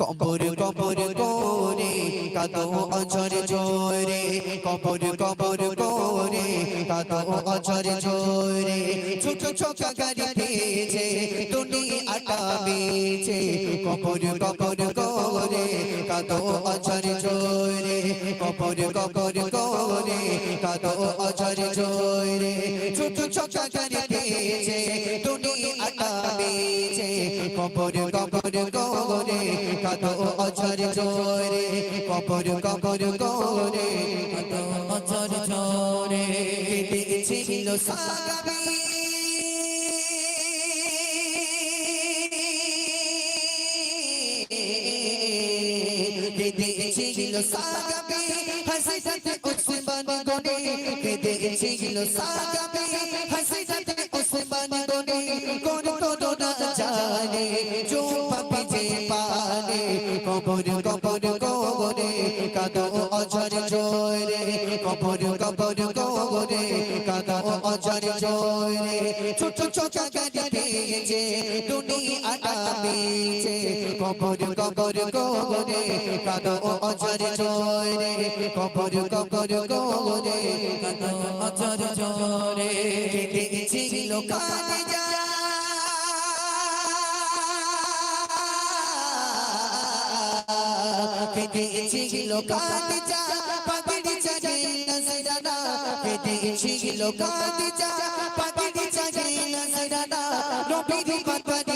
কবর কবর করে, কাদো অজর জোরে। কবর কবর করে, কাদো অজর জোরে। ছোট ছোট গাড়ি পেয়েছে টুনি আটা বেছে কবর কবর করে, কাদো অজর জোরে। কবর কবর করে, কাদো অজর জোরে। ছোট ছোট গাড়ি পেয়েছে বেছে কবর কবর করে কাদো অজর জোরে কবর কবর করে কাদো অজর জোরে কেটেছিল সাগাবি। কেটেছিল সাগাবি। হাসিতে উসমান গনে কেটেছিল সাগাবি। কবর কবর কবরে কাদো অজর জোরে কবর কবর কবরে কাদো অজর জোরে ছোট ছোট গাড়ি পেয়েছে টুনি আটা পেয়েছে। কবর কবর কবরে কাদো অজর জোরে কবর কবর কবরে কাদো অজর জোরে কেটেছিল কানে যা কেটেছিল কানে যা পাগড়ি চাগে নজরানা। কেটেছিল কানে যা পাগড়ি চাগে নজরানা। নবীর পাগড়ি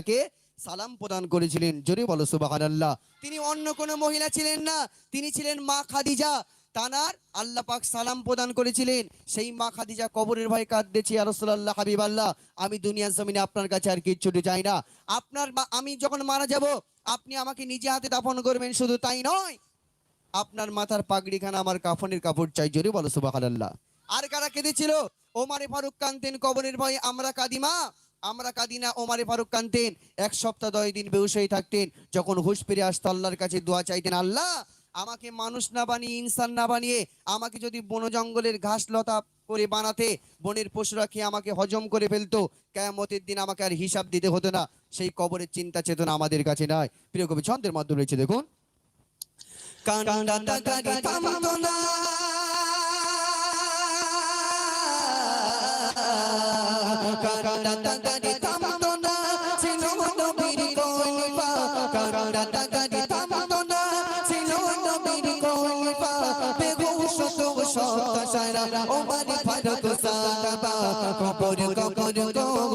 মহিলাকে সালাম প্রদান করেছিলেন। জোরে বলো, সুবহানাল্লাহ। তিনি অন্য কোনো মহিলা ছিলেন না। তিনি ছিলেন মা খাদিজা। তানার আল্লাহ পাক সালাম প্রদান করেছিলেন। সেই মা খাদিজা কবরের ভয় কাঁদতেছি আর রাসূলুল্লাহ হাবিব আল্লাহ আমি দুনিয়ার জমিনে আপনার কাছে আর কিচ্ছুটি চাই না। আপনার আমি যখন মারা যাব, আপনি আমাকে নিজে হাতে দাফন করবেন, শুধু তাই নয়, আপনার মাথার পাগড়িখানা আমার কাফনের কাপড় চাই। জোরে বলো, সুবহানাল্লাহ। আর কারা কেঁদেছিল? ওমারে ফারুক কান্তেন কবরের ভয়ে আমরা কাদিমা আমরা কাঁদি না ওমারে ফারুক কান্তেন এক সপ্তাহ দশ দিন বেহুশ হয়ে থাকতেন যখন হুশ ফিরে আসতো আল্লাহর কাছে দোয়া চাইতেন আল্লাহ আমাকে মানুষ না বানিয়ে ইনসান না বানিয়ে আমাকে যদি বন জঙ্গলের ঘাস লতা করে বানাতে বনের পশুরা খেয়ে আমাকে হজম করে ফেলতো কেয়ামতের দিন আমাকে আর হিসাব দিতে হতো না সেই কবরের চিন্তা চেতনা আমাদের কাছে নয় প্রিয় কবি ছন্দের মাধ্যমে রয়েছে দেখুন কান্দাটা কান্দাটা গাড়ি থামতো না ছিল নবীর কলিফা কান্দাটা গাড়ি থামতো না ছিল নবীর কলিফা বেহুশ তো সত্য সারা, ওমারি ফারুক সাহাবা কবর কবর কবরে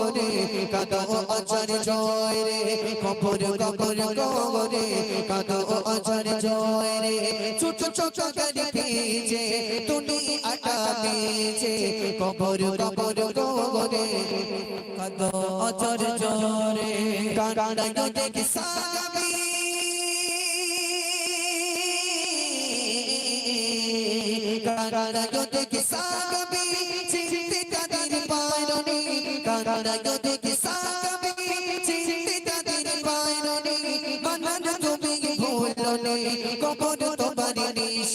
কাদো অজর জয় রে কবর কবর কবরে কাদো অজর জয় রে। ছোট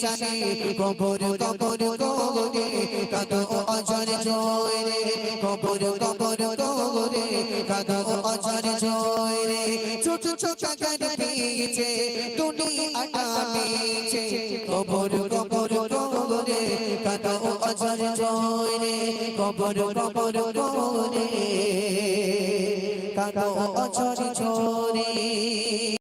নিশানে কবর কবর কবরে কাদো অজর জয় রে কবর কবর কবরে কাদো অজর জয় রে ছোট ছোট গান পেয়েছে টুনি আটা পেয়েছে, কবর কবর কবরে কাদো কাদো অজর